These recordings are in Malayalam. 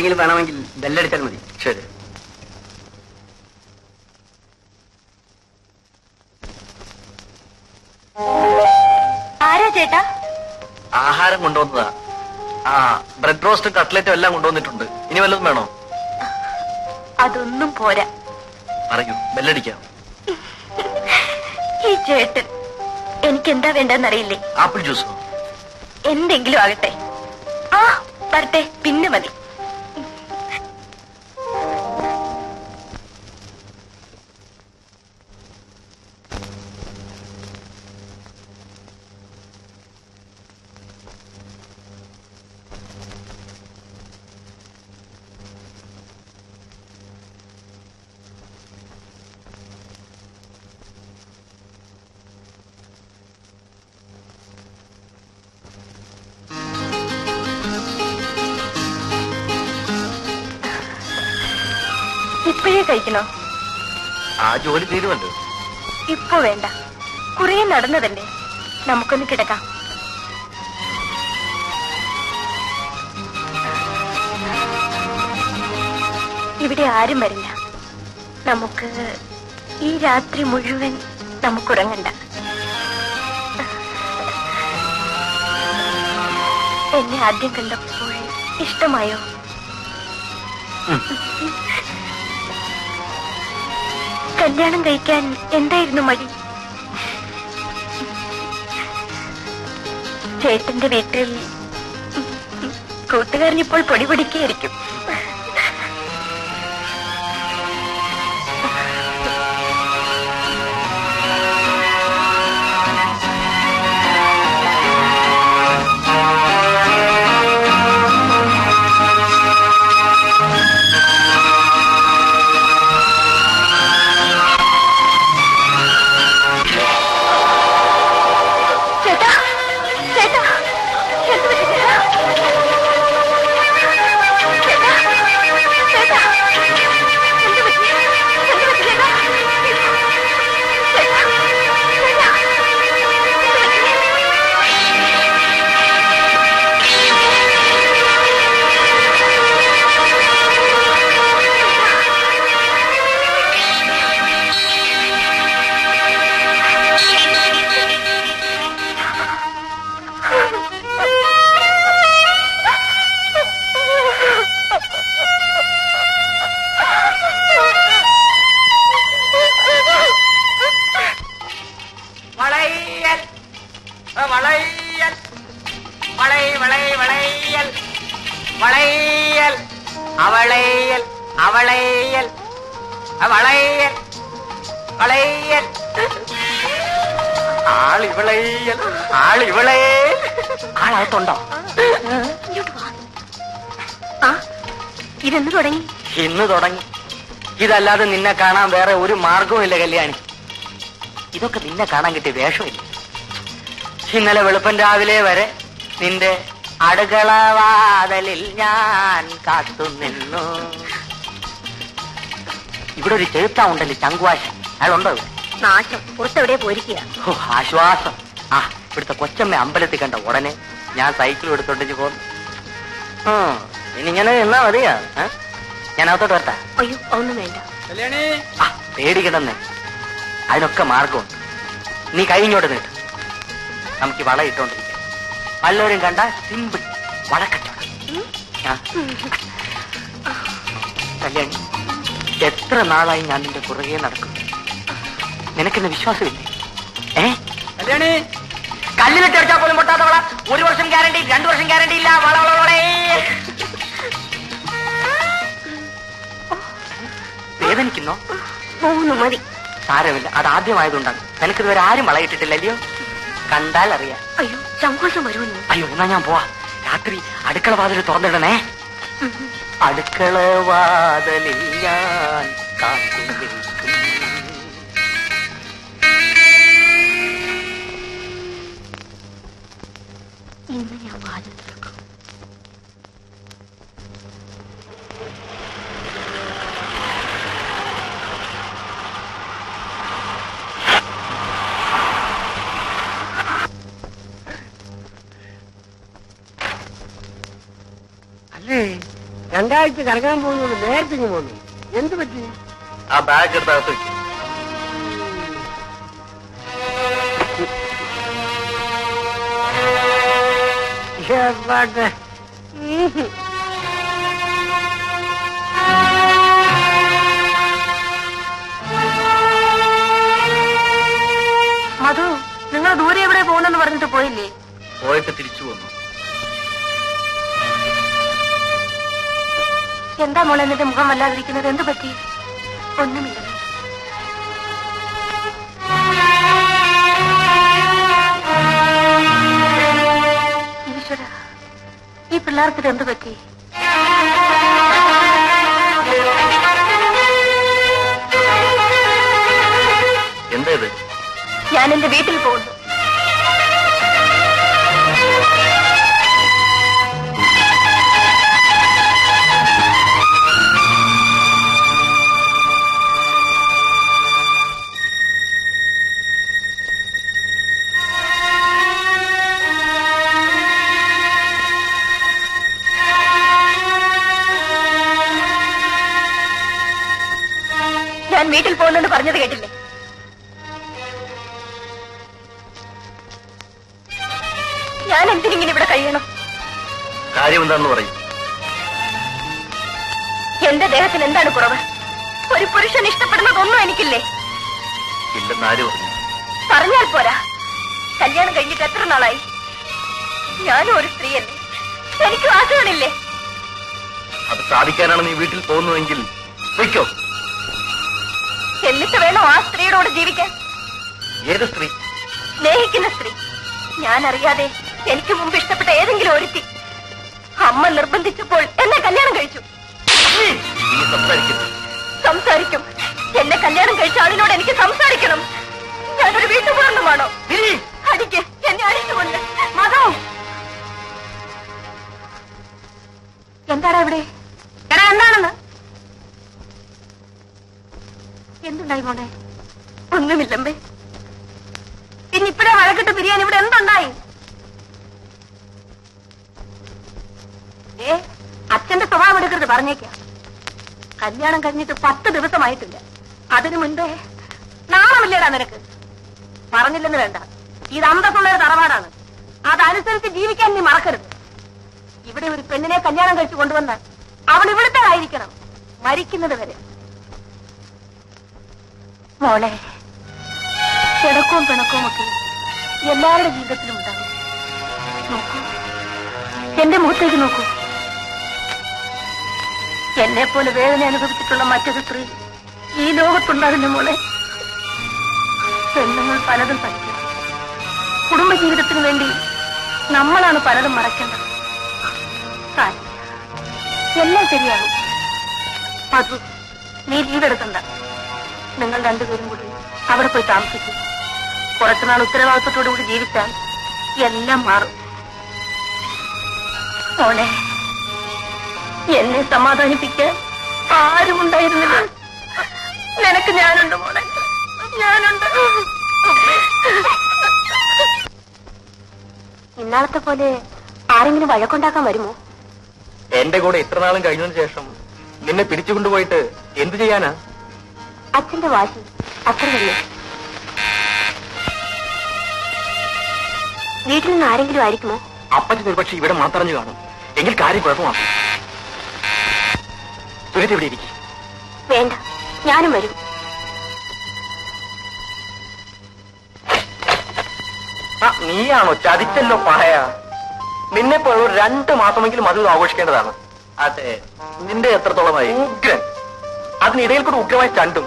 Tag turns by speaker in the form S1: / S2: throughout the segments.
S1: എന്തെങ്കിലും വേണമെങ്കിൽ ബെല്ലടിച്ചാൽ മതി.
S2: ശരി.
S3: ആരാ ചേട്ടാ?
S2: ആഹാരം കൊണ്ടുവന്നതാ. ആ ബ്രെഡ് റോസ്റ്റും കട്ട്ലറ്റും എല്ലാം കൊണ്ടുവന്നിട്ടുണ്ട്. ഇനി വല്ലതും വേണോ?
S3: അതൊന്നും പോരാ.
S2: പറയൂ ബെല്ലടിക്കാം.
S3: ഈ ചേട്ടൻ എനിക്ക് എന്താ വേണ്ടെന്നറിയില്ലേ
S2: ആപ്പിൾ ജ്യൂസോ?
S3: എന്തെങ്കിലും ആകട്ടെ. ആ വരട്ടെ പിന്നെ മതി. കഴിക്കണോ?
S2: ആ ജോലി തീരുമല്ലോ.
S3: ഇപ്പൊ വേണ്ട. കുറേ നടന്നതല്ലേ. നമുക്കൊന്ന് കിടക്കാം. ഇവിടെ ആരും വരില്ല. നമുക്ക് ഈ രാത്രി മുഴുവൻ നമുക്കുറങ്ങണ്ട. എന്നെ ആദ്യം കണ്ടപ്പോൾ ഇഷ്ടമായോ? കല്യാണം കഴിക്കാൻ എന്തായിരുന്നു മടി? ചേട്ടന്റെ വീട്ടിൽ കൂട്ടുകാരനിപ്പോൾ പൊടി പൊടിക്കായിരിക്കും.
S1: വളയൽ വളൈ വളൈ വളയൽ വളയൽ അവളയൽ അവളയൽ വളയൽ വളയൽ ആളിവളയൽ ആളിവളയൽ ആളകത്തുണ്ടോ.
S3: ആ ഇതെന്ന് തുടങ്ങി
S1: ഇന്ന് തുടങ്ങി ഇതല്ലാതെ നിന്നെ കാണാൻ വേറെ ഒരു മാർഗവും ഇല്ല കല്യാണി. ഇതൊക്കെ നിന്നെ കാണാൻ കിട്ടിയ വേഷമില്ല? ഇന്നലെ വെളുപ്പൻ രാവിലെ വരെ നിന്റെ അടുക്കളവാതലിൽ ഞാൻ കാത്തു നിന്നു. ഇവിടെ ഒരു ചെറുത്ത ഉണ്ടല്ലേ ചങ്കുവാശൻ അയാളുണ്ടോ?
S3: നാശം. പുറത്തെവിടെ പോയിരിക്കുക?
S1: ഓ, ആശ്വാസം. ആ ഇവിടുത്തെ കൊച്ചമ്മ അമ്പലത്തിൽ കണ്ട ഉടനെ ഞാൻ സൈക്കിൾ എടുത്തോണ്ടിച്ച് പോന്നു. ഇനിങ്ങനെ എന്നാ മതിയാ? ഞാൻ അകത്തോട്ട് വരട്ടാ.
S3: അയ്യോ ഒന്നും വേണ്ട.
S1: ആ പേടിക്കണമെന്നേ അതിനൊക്കെ മാർഗമുണ്ട്. നീ കഴിഞ്ഞോട്ട് നീട്ട് നമുക്ക് വള ഇട്ടോണ്ടിരിക്കാം. വല്ലവരും കണ്ട സിമ്പിൾ വളക്കച്ചവടം. കല്യാണി എത്ര നാളായി ഞാൻ നിന്റെ പുറകെ നടക്കും നിനക്കെന്നെ വിശ്വാസമില്ലേ? ഏ? കല്യാണി! കല്ലിൽ അടിച്ചാൽ പോലും പൊട്ടാത്ത വള. ഒരു വർഷം ഗ്യാരണ്ടി രണ്ടു വർഷം ഗ്യാരണ്ടി ഇല്ല. വള വള വളേ. വേദനിക്കുന്നോ?
S3: മൂന്ന് മതി.
S1: സാരമില്ല. അത് ആദ്യമായതുകൊണ്ടാണ്. നിനക്കിതുവരെ ആരും വളയിട്ടിട്ടില്ലല്ലയോ കണ്ടാൽ അറിയാം
S3: അയ്യോ സങ്കോചം വരുമെന്ന്.
S1: അയ്യോ എന്നാ ഞാൻ പോവാ. രാത്രി അടുക്കള വാതിൽ തുറന്നിടണേ. അടുക്കള വാതിൽ ഞാൻ
S3: ഇന്ന് ഞാൻ വാതിൽ
S4: രണ്ടാഴ്ച കറങ്ങാൻ പോകുന്നത് നേരത്തെ പോകുന്നു എന്ത് പറ്റി?
S5: ആ ബാഗ് എടുത്ത്
S4: എവിടെ?
S3: മധു നിങ്ങൾ ദൂരെ എവിടെ പോകുന്നെന്ന് പറഞ്ഞിട്ട് പോയില്ലേ?
S5: പോയിട്ട് തിരിച്ചു വന്നു.
S3: എന്താ മോളെ നിന്റെ മുഖം വല്ലാതിരിക്കുന്നത്? എന്ത് പറ്റി? ഒന്നുമില്ല. ഈശ്വര ഈ പിള്ളേർക്ക് എന്ത് പറ്റി?
S5: എന്താ ഇത്?
S3: ഞാൻ എന്റെ വീട്ടിൽ പോകുന്നു. ഒരു പുരുഷൻ ഇഷ്ടപ്പെടുന്നതൊന്നും എനിക്കില്ലേ?
S5: ഇല്ലെന്ന് ആര് പറഞ്ഞു?
S3: പറഞ്ഞാൽ പോരാ. കല്യാണം കഴിഞ്ഞിട്ട് എത്ര നാളായി? ഞാനും ഒരു സ്ത്രീയല്ലേ. എനിക്ക് വാസുകളില്ലേ
S5: അത് സാധിക്കാനാണ് നീ വീട്ടിൽ പോകുന്നതെങ്കിൽ വയ്ക്കോ.
S3: എന്നിട്ട് വേണോ ആ സ്ത്രീയോട് ജീവിക്കാൻ.
S5: ഏത് സ്ത്രീ?
S3: സ്നേഹിക്കുന്ന സ്ത്രീ. ഞാൻ അറിയാതെ എനിക്ക് മുമ്പ് ഇഷ്ടപ്പെട്ട ഏതെങ്കിലും ഒരുത്തി. അമ്മ നിർബന്ധിച്ചപ്പോൾ എന്നെ കല്യാണം അച്ഛന്റെ സ്വഭാവം എടുക്കരുത് പറഞ്ഞേക്കാം. കല്യാണം കഴിഞ്ഞിട്ട് പത്ത് ദിവസമായിട്ടില്ല. അതിനു മുൻപേ നാണമില്ലേടാ നിനക്ക്? പറഞ്ഞില്ലെന്ന് വേണ്ട. ഇത് അന്തസ്സുള്ള ഒരു തറവാടാണ്. അതനുസരിച്ച് ജീവിക്കാൻ നീ മറക്കരുത്. ഇവിടെ ഒരു പെണ്ണിനെ കല്യാണം കഴിച്ചു കൊണ്ടുവന്നാൽ അവൾ ഇവിടുത്തെ ആയിരിക്കണം മരിക്കുന്നത് വരെ. മോളെ കിടക്കവും പിണക്കവും ഒക്കെ എല്ലാവരുടെ ജീവിതത്തിലും ഉണ്ടാകും. നോക്കൂ. എന്റെ മുഖത്തേക്ക് നോക്കൂ. എന്നെ പോലെ വേദന അനുഭവിച്ചിട്ടുള്ള മറ്റൊരു സ്ത്രീ ഈ ലോകത്തുണ്ടാകുന്ന മോളെ. പെണ്ണുങ്ങൾ പലതും കുടുംബ കുടുംബജീവിതത്തിന് വേണ്ടി നമ്മളാണ് പലതും മറക്കേണ്ടത്. എല്ലാം ശരിയാകും. മധു നീ ലീവെടുക്കണ്ട നിങ്ങൾ രണ്ടുപേരും കൂടി അവിടെ പോയി താമസിക്കും. കുറച്ചുനാൾ ഉത്തരവാദിത്തത്തോടു കൂടി ജീവിച്ചാൽ എല്ലാം മാറും. മോളെ. എന്നെ സമാധാനിപ്പിക്കാൻ ആരും ഉണ്ടായിരുന്നില്ല. നിനക്ക് ഞാനുണ്ട് മോളെ. ഞാനുണ്ട്. ഇന്നാളത്തെ പോലെ ആരെങ്കിലും വഴക്കുണ്ടാക്കാൻ വരുമോ?
S5: എന്റെ കൂടെ ഇത്ര നാളും കഴിഞ്ഞതിന് ശേഷം നിന്നെ പിടിച്ചുകൊണ്ടുപോയിട്ട് എന്തു ചെയ്യാനാ?
S3: അച്ഛന്റെ വാശി അത്ര തന്നെ. വീട്ടിൽ നിന്ന് ആരെങ്കിലും ആയിരിക്കുമോ?
S5: അപ്പച്ചൻ ഒരുപക്ഷെ ഇവിടെ മാത്രഞ്ഞു കാണും. എങ്കിൽ കാര്യം കുഴപ്പമാക്കും. സുനിത ഇവിടെ ഇരിക്കും.
S3: വേണ്ട ഞാനും വരും.
S5: നീയാണോ ചതിച്ചല്ലോ പായ നിന്നെ പോലെ ഒരു രണ്ട് മാസമെങ്കിലും അത് ആഘോഷിക്കേണ്ടതാണ്. അതെ നിന്റെ എത്രത്തോളമായി ഉഗ്രൻ. അതിനിടയിൽ കൂടെ ഉഗ്രമായി ചണ്ടും.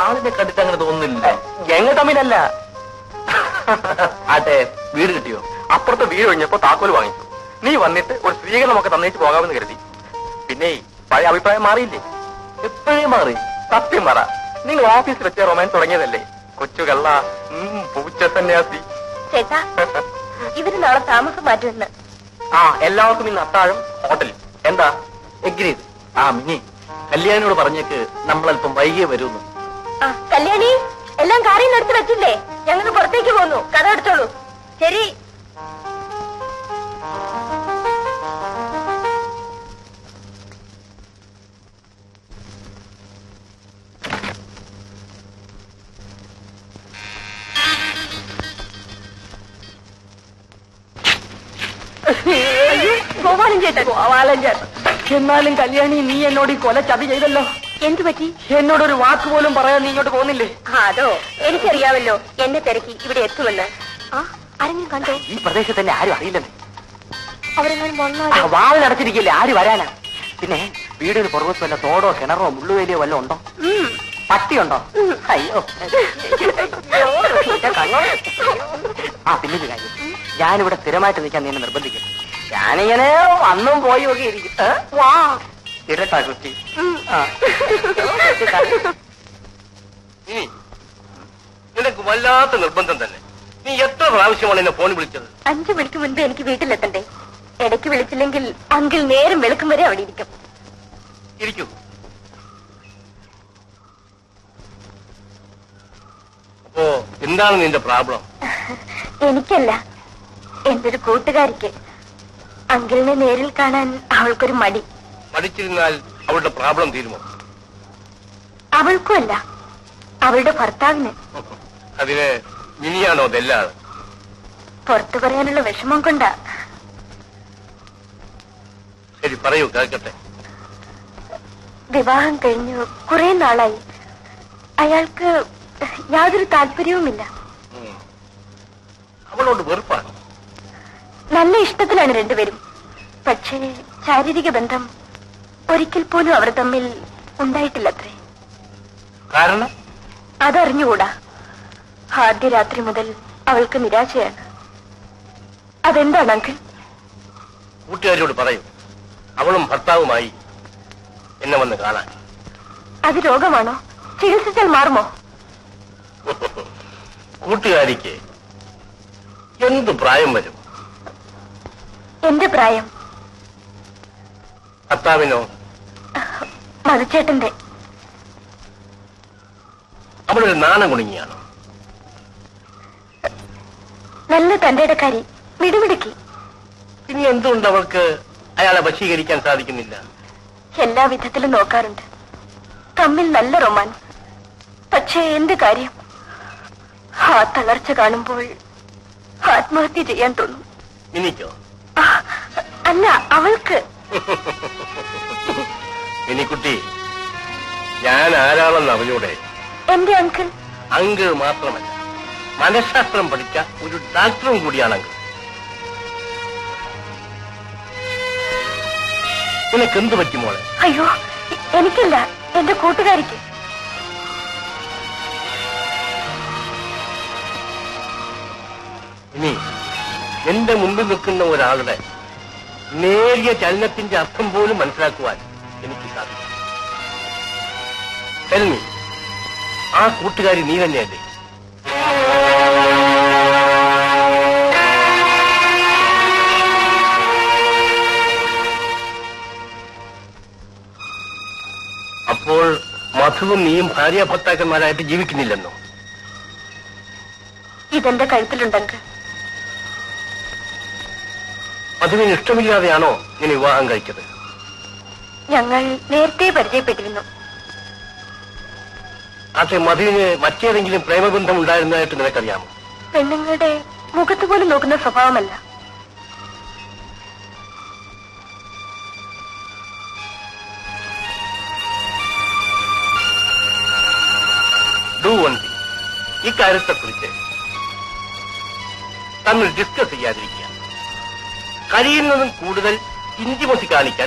S5: ആളിനെ കണ്ടിട്ട് അങ്ങനെ തോന്നുന്നില്ല. ഞങ്ങൾ തമ്മിലല്ല. അതെ വീട് കിട്ടിയോ? അപ്പുറത്തെ വീട് കഴിഞ്ഞപ്പോ താക്കോൽ വാങ്ങിച്ചു നീ വന്നിട്ട് ഒരു സ്ത്രീകരണമൊക്കെ തന്നേച്ച് പോകാമെന്ന് കരുതി. പിന്നെ പഴയ അഭിപ്രായം മാറിയില്ലേ? എപ്പോഴേ മാറി. സത്യം പറ. നിങ്ങൾ ഓഫീസിൽ വെച്ച റൊമാൻസ് തുടങ്ങിയതല്ലേ? കൊച്ചു കള്ള പൂച്ച സന്യാസി.
S3: ചേട്ടാ ഇവർ നാളെ താമസം മാറ്റുമെന്ന്.
S5: ആ എല്ലാവർക്കും ഇന്ന് അത്താഴം ഹോട്ടൽ. എന്താ? എഗ്രീഡ് ആ മിനി കല്യാണിയോട് പറഞ്ഞേക്ക് നമ്മൾ അല്പം വൈകിയേ വരുന്നു
S3: ആ കല്യാണി എല്ലാം കാര്യം എടുത്ത് വെച്ചില്ലേ? ഞങ്ങൾ പുറത്തേക്ക് പോന്നു. കഥ എടുത്തോളൂ. ശരി. ഗോപാലൻ ചേട്ടൻ ഗോപാലൻ ചേട്ടൻ
S1: എന്നാലും കല്യാണി നീ എന്നോട് ഈ കൊല ചതി ചെയ്തല്ലോ.
S3: എന്ത് പറ്റി?
S1: എന്നോടൊരു വാക്ക് പോലും പറയാൻ നീ ഇങ്ങോട്ട് പോകുന്നില്ലേ?
S3: അതോ എനിക്കറിയാമല്ലോ എന്നെ തിരക്കി ഇവിടെ എത്തുമെന്ന്. ആ ആരെങ്കിലും കണ്ടോ?
S1: ഈ പ്രദേശത്ത് തന്നെ ആരും അറിയില്ലെന്ന്.
S3: അവരെങ്ങനെ വന്നാലോ?
S1: വാളിനടച്ചിരിക്കില്ലേ ആര് വരാനാ? പിന്നെ വീടിന് പുറകത്ത് വല്ല തോടോ കിണറോ മുള്ളുവേലിയോ വല്ലതും ഉണ്ടോ. പട്ടിയുണ്ടോ? അയ്യോ. ആ പിന്നെ ഒരു കാര്യം. ഞാനിവിടെ സ്ഥിരമായിട്ട് നിൽക്കാൻ നിന്നെ നിർബന്ധിക്കും ഞാനിങ്ങനെ അന്നും പോയി ഒക്കെ ഇരിക്കും. വാ. ഇരട്ടാ കുട്ടി.
S2: നിനക്ക് വല്ലാത്ത നിർബന്ധം തന്നെ. നീ എത്ര പ്രാവശ്യമാണ് എന്നെ ഫോൺ വിളിച്ചത്?
S3: അഞ്ചു മണിക്ക് മുൻപ് എനിക്ക് വീട്ടിലെത്തണ്ടേ? ഇടയ്ക്ക് വിളിച്ചില്ലെങ്കിൽ അങ്കിൽ നേരം വെളുക്കും വരെ അവിടെ ഇരിക്കും.
S2: ഇരിക്കൂ. എന്താണ് നിന്റെ പ്രോബ്ലം
S3: എനിക്കല്ല. എന്റെ ഒരു കൂട്ടുകാരിക്ക് അങ്കിളിനെ നേരിൽ കാണാൻ അവൾക്കൊരു മടി.
S2: മടിച്ചിരുന്നാൽ അവളുടെ പ്രോബ്ലം തീരുമോ?
S3: അവൾക്കുമല്ല അവളുടെ ഭർത്താവിന്.
S2: അതിന് ഇനിയാണോ ഇതെല്ലാം
S3: പുറത്തു പറയാനുള്ള വിഷമം കൊണ്ടാ.
S2: ശരി പറയൂ കേൾക്കട്ടെ.
S3: വിവാഹം കഴിഞ്ഞു കുറെ നാളായി. അയാൾക്ക് യാതൊരു താല്പര്യവുമില്ല.
S2: അവളോട് വെറുപ്പാണ്.
S3: നല്ല ഇഷ്ടത്തിലാണ് രണ്ടുപേരും. പക്ഷേ ശാരീരിക ബന്ധം ഒരിക്കൽ പോലും അവർ തമ്മിൽ ഉണ്ടായിട്ടില്ലത്രേ.
S2: കാരണം?
S3: അതറിഞ്ഞുകൂടാ. ആദ്യ രാത്രി മുതൽ അവൾക്ക് നിരാശയാണ്. അതെന്താണ് അങ്കിൾ?
S2: കൂട്ടുകാരിയോട് പറയൂ. അവളും ഭർത്താവുമായി എന്നെ വന്ന് കാണാൻ.
S3: അത് രോഗമാണോ? ചികിത്സിച്ചാൽ മാറുമോ?
S2: കൂട്ടുകാരിക്ക് എന്ത് പ്രായം വരും?
S3: എന്ത് പ്രായം?
S2: ഭർത്താവിനോ
S3: മധുച്ചേട്ടന്റെ
S2: അവളൊരു നാണം കുണുങ്ങിയാണോ?
S3: നല്ല തന്റെ ഇടക്കാരി മിടുമിടുക്കി.
S2: ഇനി എന്തുകൊണ്ട് അവൾക്ക് അയാളെ വശീകരിക്കാൻ സാധിക്കുന്നില്ല?
S3: എല്ലാ വിധത്തിലും നോക്കാറുണ്ട്. തമ്മിൽ നല്ല റൊമാൻസ്. പക്ഷേ എന്ത് കാര്യം? ആ തളർച്ച കാണുമ്പോൾ ആത്മഹത്യ ചെയ്യാൻ തോന്നും. അല്ല അവൾക്ക്.
S2: മിനിക്കുട്ടി ഞാൻ ആരാണെന്ന് അവനോടെ
S3: എന്റെ അങ്കിൾ?
S2: അങ്കിൾ മാത്രമല്ല മനഃശാസ്ത്രം പഠിച്ച ഒരു ഡാക്ടറും കൂടിയാണ് അങ്കിൾ. നിനക്ക് എന്ത് പറ്റി മോളെ?
S3: അയ്യോ എനിക്കല്ല എന്റെ കൂട്ടുകാരിക്ക്.
S2: എന്റെ മുമ്പിൽ നിൽക്കുന്ന ഒരാളുടെ നേരിയ ചലനത്തിന്റെ അർത്ഥം പോലും മനസ്സിലാക്കുവാൻ എനിക്ക് സാധിക്കും. ആ കൂട്ടുകാരി നീ തന്നെയല്ലേ? അപ്പോൾ മധുവും നീയും ഭാര്യ ഭർത്താക്കന്മാരായിട്ട് ജീവിക്കുന്നില്ലെന്നോ?
S3: ഇതെന്റെ കഴുത്തിലുണ്ടെങ്കിൽ.
S2: മധുവിന് ഇഷ്ടമില്ലാതെയാണോ ഇനി വിവാഹം കഴിച്ചത്?
S3: ഞങ്ങൾ നേരത്തെ പരിചയപ്പെട്ടിരുന്നു.
S2: പക്ഷെ മധുവിന് മറ്റേതെങ്കിലും പ്രേമബന്ധം ഉണ്ടായിരുന്നതായിട്ട് നിനക്കറിയാമോ?
S3: പെണ്ണുങ്ങളുടെ മുഖത്ത് പോലും നോക്കുന്ന സ്വഭാവമല്ല.
S2: ഇക്കാര്യത്തെക്കുറിച്ച് തമ്മിൽ ഡിസ്കസ് ചെയ്യാതിരിക്കുക. കഴിയുന്നതും കൂടുതൽ ഇന്റിമസി കാണിക്കാൻ